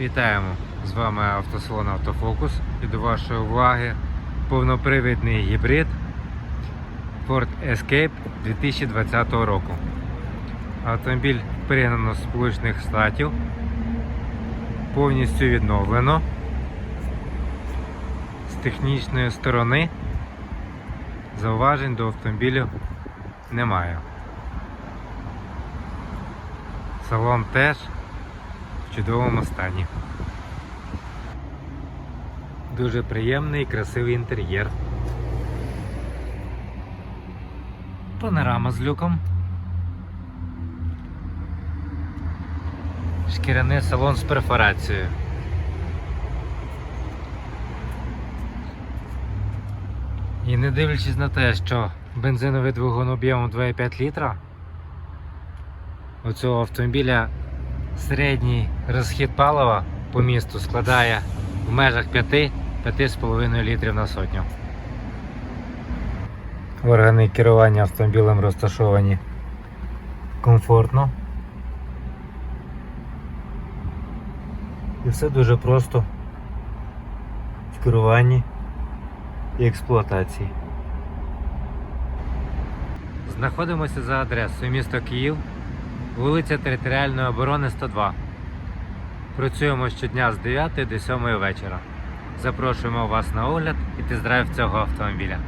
Вітаємо! З вами автосалон Автофокус і до вашої уваги повнопривідний гібрид Ford Escape 2020 року. Автомобіль пригнано з Сполучених Штатів, повністю відновлено. З технічної сторони зауважень до автомобілю немає. Салон теж чудовому стані. Дуже приємний і красивий інтер'єр. Панорама з люком. Шкіряний салон з перфорацією. І не дивлячись на те, що бензиновий двигун об'ємом 2,5 літра, у цього автомобіля середній розхід палива по місту складає в межах 5-5,5 літрів на сотню. Органи керування автомобілем розташовані комфортно. І все дуже просто в керуванні і експлуатації. Знаходимося за адресою місто Київ, вулиця Територіальної оборони 102. Працюємо щодня з 9 до 7 вечора. Запрошуємо вас на огляд і тест-драйв цього автомобіля.